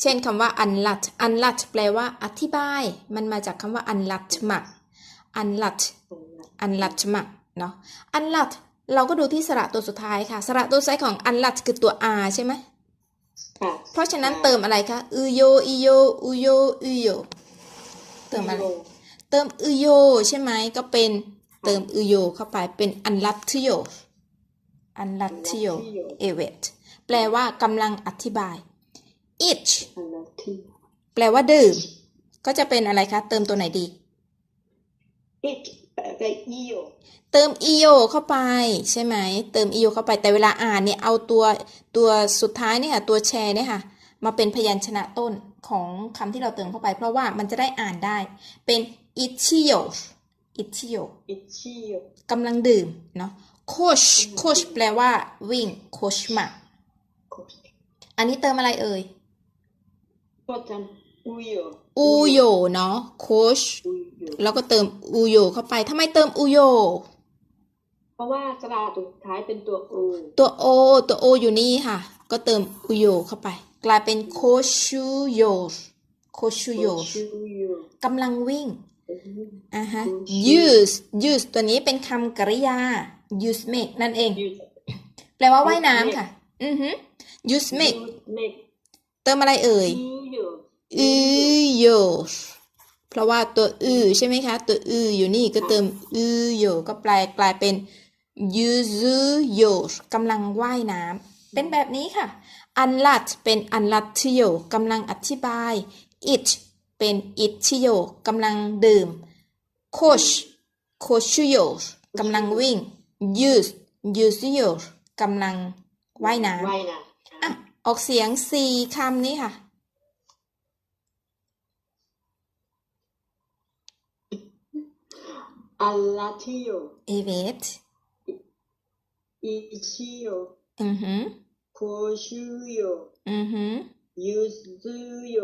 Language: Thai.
เช่นคำว่า unlat unlat แปลว่าอธิบาย มันมาจากคำว่า unlat มา unlat unlat มาเนาะ unlat เราก็ดูที่สระตัวสุดท้ายค่ะ สระตัวสุดท้ายของ unlat คือตัว r ใช่ไหมค่ะเพราะฉะนั้นเติมอะไรคะอืโยอีโยอุโยอุโยเติมอะไร เติมอืโยใช่ไหมก็เป็นเติมอืโยเข้าไปเป็น unlat โย unlat โยเอเวตแปลว่ากำลังอธิบาย each อันนั้นที่แปลว่าดื่ม ก็จะเป็นอะไรคะ เติมตัวไหนดี it แปลว่าอีโยเติม eo เข้าไปใช่ไหม เติม eo เข้าไปแต่เวลาอ่านเนี่ยเอาตัวตัวสุดท้ายเนี่ยค่ะ ตัวแชร์เนี่ยค่ะ มาเป็นพยัญชนะต้นของคำที่เราเติมเข้าไป เพราะว่ามันจะได้อ่านได้ เป็น ichio ichio อิชิโยกำลังดื่มเนาะ coach coach แปลว่าวิ่ง coach มาโคชอันนี้เติมอะไรเอ่ยก็จำ อุโยอูโยเนาะ coach อุโยแล้วก็เติมอูโยเข้าไปทำไมเติมอูโยเพราะว่าสระสุดท้ายเป็นตัวอูตัวโอตัวโออยู่นี่ค่ะ ก็เติมอูโยเข้าไป กลายเป็นโคชูโยโคชูโยชูโยกำลังวิ่งอืมอ่าฮะ Koshu use use ตัวนี้เป็นคำกริยา use make นั่นเองยูแปลว่าว่ายน้ำค่ะ อือฮึ use make เมกเติมอะไรเอ่ย ยูโยอือโยเพราะว่าตัวอือใช่ไหมคะ ตัวอืออยู่นี่ก็เติมอือโยก็แปลกลายเป็นยูซูโยกำลังว่ายน้ำเป็นแบบนี้ค่ะอันลัดเป็นอันลัดทิโยกำลังอธิบาย it เป็นอิทิโยกำลังดื่ม coach coach โยกำลังวิ่ง use use โยกำลังว่ายน้ำว่ายน้อะออกเสียงสี่คำนี้ค่ะำอัลลาทิโยเ